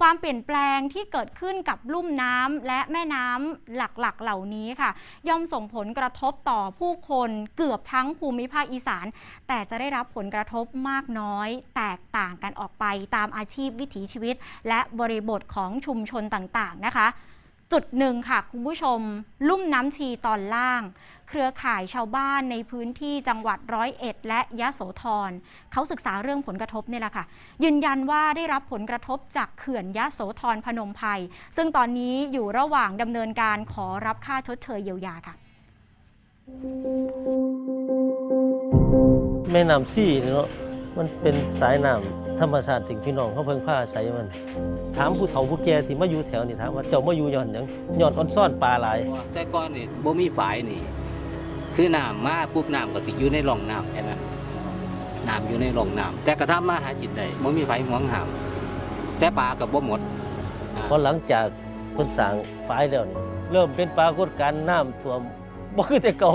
ความเปลี่ยนแปลงที่เกิดขึ้นกับลุ่มน้ำและแม่น้ำหลักๆ เหล่านี้ค่ะ ย่อมส่งผลกระทบต่อผู้คนเกือบทั้งภูมิภาคอีสาน แต่จะได้รับผลกระทบมากน้อย แตกต่างกันออกไปตามอาชีพวิถีชีวิต และบริบทของชุมชนต่างๆนะคะ จุดหนึ่งค่ะคุณผู้ชม ลุ่มน้ำชีตอนล่าง เครือข่ายชาวบ้านในพื้นที่จังหวัดร้อยเอ็ดและยะโสธรเขาศึกษาเรื่องผลกระทบนี่แหละค่ะ ยืนยันว่าได้รับผลกระทบจากเขื่อนยะโสธรพนมไพรซึ่งตอนนี้อยู่ระหว่างดำเนินการขอรับค่าชดเชยเยียวยาค่ะ แม่น้ำซี่เนาะ มันเป็นสายน้ำธรรมชาติถึงพี่น้องเขาเพิ่งผ้าอาศัยมัน ถามผู้เฒ่าผู้แก่ที่มาอยู่แถวนี่ถามว่าเจ้ามาอยู่ย้อนหยังย้อนออนซ่อนปลาหลายแต่ก่อนนี่บ่มีฝายนี่ คือน้ำมาปุ๊บน้ำก็ติอยู่ในร่องน้ำแค่นั้นน้ำอยู่ในร่องน้ำแต่กระทำมาหาจิตได้บ่มีไฟหวงหามแต่ปลาก็บ่หมดอ่าพอหลังจากเพิ่นสร้างฝายแล้วนี่เริ่มเป็นปรากฏการณ์น้ำท่วมบ่คือแต่เก่า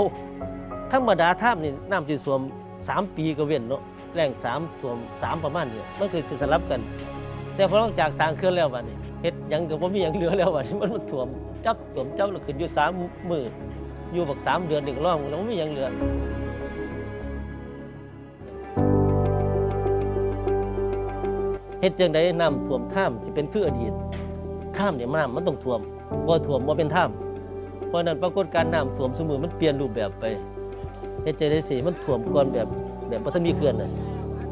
ธรรมดาท่ามนี่น้ำสิท่วมสามปีก็เว้นเนาะ แรงสามท่วมสามประมาณนี้มันคือสิสลับกัน แต่พอหลังจากสร้างเขื่อนแล้วบัดนี้เฮ็ดยังก็บ่มีหยังเหลือแล้วบัดนี้มันมันท่วมจับท่วมจับแล้วขึ้นอยู่สามมืออยู่บักสามเดือนหนี่ก็ร้องแล้วบ่มีหยังเหลือเฮ็ดจังไดน้ำท่วมท่ามสิเป็นคืออดีตท่ามเนี่ยน้ำมันต้องท่วมบ่ท่วมบ่เป็นท่ามเพราะนั้นปรากฏการน้ำท่วมสมือมันเปลี่ยนรูปแบบไปเฮ็ดจังไดสิมันท่วมก่อนแบบ แบบบ่ทันมีเขื่อนน่ะ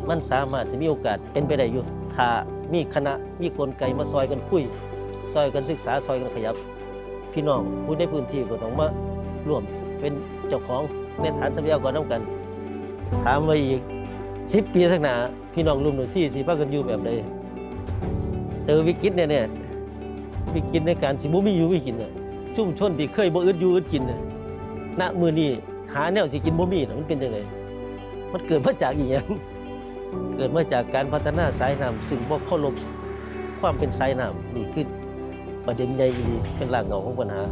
มันสามารถจะมีโอกาสเป็นไปได้อยู่ถ้ามีคณะมีกลไกมาซอยกันคุยซอยกันศึกษาซอยกันขยับ พี่น้องผู้ในพื้นที่ก็ต้องมาร่วมเป็นเจ้าของในฐานทรัพยากรนํกัน ถามว่าอีกสิบปีข้างหน้าพี่น้องรุ่มหนึ่งสี่สิพากันอยู่แบบใดเจอวิกฤตเนี่ยเนี่ยวิกฤตในการสิบ่มีอยู่มีกินน่ะชุมชนที่เคยบ่อึดอยู่อึดกินน่ะณมือนี้หาแนวสิกินบ่มีน่ะมันเป็นจังได มันเกิดมาจากอีหยังเกิดมาจากการพัฒนาสายน้ำซึ่งบ่เคาลบความเป็นสายน้ำนี่คือประเด็นใหญ่อีหลีเป็นหลักเหงาของปัญหา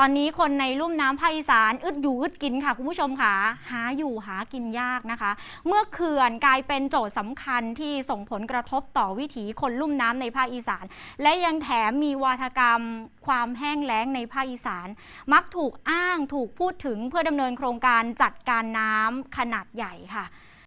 ตอนนี้คนในลุ่มน้ำภาคอีสานอึดอยู่อึดกินค่ะคุณผู้ชมค่ะ หาอยู่หากินยากนะคะ เมื่อเขื่อนกลายเป็นโจทย์สำคัญที่ส่งผลกระทบต่อวิถีคนลุ่มน้ำในภาคอีสาน และยังแถมมีวาทกรรมความแห้งแล้งในภาคอีสาน มักถูกอ้างถูกพูดถึงเพื่อดำเนินโครงการจัดการน้ำขนาดใหญ่ค่ะ